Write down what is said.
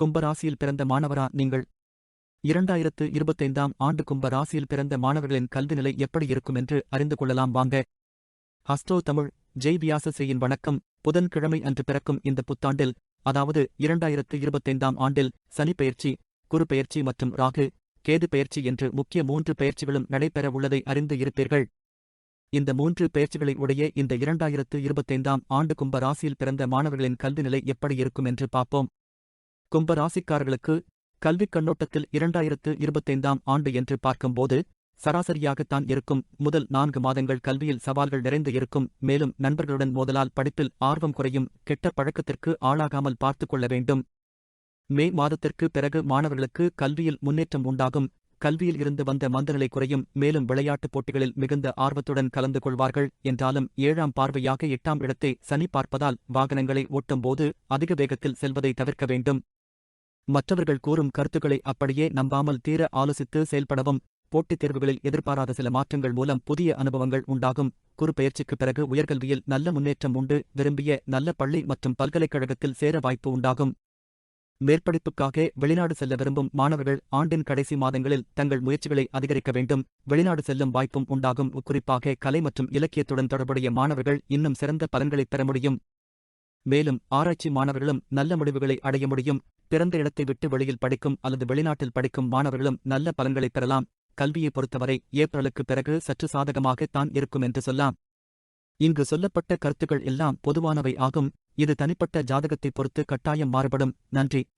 கும்பராசியில் பிறந்த மாணவரா நீங்கள்? இரண்டாயிரத்து இருபத்தைந்தாம் ஆண்டு கும்ப ராசியில் பிறந்த மாணவர்களின் கல்வி நிலை எப்படி இருக்கும் என்று அறிந்து கொள்ளலாம் வாங்க. ஹஸ்டோ தமிழ் ஜெய் வியாசசேயின் வணக்கம். புதன்கிழமை அன்று பிறக்கும் இந்த புத்தாண்டில் அதாவது இரண்டாயிரத்து இருபத்தைந்தாம் ஆண்டில் சனி பெயர்ச்சி குரு பெயர்ச்சி மற்றும் ராகு கேது பெயர்ச்சி என்று முக்கிய மூன்று பெயர்ச்சிகளும் நடைபெற உள்ளதை அறிந்து இருப்பீர்கள். இந்த மூன்று பெயர்ச்சிகளை உடைய இந்த இரண்டாயிரத்து இருபத்தைந்தாம் ஆண்டு கும்ப ராசியில் பிறந்த மாணவர்களின் கல்வி நிலை எப்படி இருக்கும் என்று பார்ப்போம். கும்ப ராசிக்காரர்களுக்கு கல்விக் கண்ணோட்டத்தில் இரண்டாயிரத்து இருபத்தைந்தாம் ஆண்டு என்று பார்க்கும்போது சராசரியாகத்தான் இருக்கும் முதல் நான்கு மாதங்கள் கல்வியில் சவால்கள் நிறைந்து இருக்கும். மேலும் நண்பர்களுடன் மோதலால் படிப்பில் ஆர்வம் குறையும் கெட்ட பழக்கத்திற்கு ஆளாகாமல் பார்த்துக்கொள்ள வேண்டும். மே மாதத்திற்கு பிறகு மாணவர்களுக்கு கல்வியில் முன்னேற்றம் உண்டாகும். கல்வியில் இருந்து வந்த மந்தநிலை குறையும். மேலும் விளையாட்டுப் போட்டிகளில் மிகுந்த ஆர்வத்துடன் கலந்து கொள்வார்கள். என்றாலும் ஏழாம் பார்வையாக எட்டாம் இடத்தை சனி பார்ப்பதால் வாகனங்களை ஓட்டும்போது அதிக வேகத்தில் செல்வதை தவிர்க்க வேண்டும். மற்றவர்கள் கூறும் கருத்துக்களை அப்படியே நம்பாமல் தீர ஆலோசித்து செயல்படவும் போட்டித் தேர்வுகளில் எதிர்பாராத சில மாற்றங்கள் மூலம் புதிய அனுபவங்கள் உண்டாகும். குறுப்பெயர்ச்சிக்கு பிறகு உயர்கல்வியில் நல்ல முன்னேற்றம் உண்டு. விரும்பிய நல்ல பள்ளி மற்றும் பல்கலைக்கழகத்தில் சேர வாய்ப்பு உண்டாகும். மேற்படிப்புக்காக வெளிநாடு செல்ல விரும்பும் மாணவர்கள் ஆண்டின் கடைசி மாதங்களில் தங்கள் முயற்சிகளை அதிகரிக்க வேண்டும். வெளிநாடு செல்லும் வாய்ப்பும் உண்டாகும். குறிப்பாக கலை மற்றும் இலக்கியத்துடன் தொடர்புடைய மாணவர்கள் இன்னும் சிறந்த பலன்களைப் பெற முடியும். மேலும் ஆராய்ச்சி மாணவர்களும் நல்ல முடிவுகளை அடைய முடியும். பிறந்த இடத்தை விட்டு வெளியில் படிக்கும் அல்லது வெளிநாட்டில் படிக்கும் மாணவர்களும் நல்ல பலன்களைப் பெறலாம். கல்வியை பொறுத்தவரை ஏப்ரலுக்கு பிறகு சற்று சாதகமாகத்தான் இருக்கும் என்று சொல்லலாம். இங்கு சொல்லப்பட்ட கருத்துக்கள் எல்லாம் பொதுவானவை ஆகும். இது தனிப்பட்ட ஜாதகத்தைப் பொறுத்து கட்டாயம் மாறுபடும். நன்றி.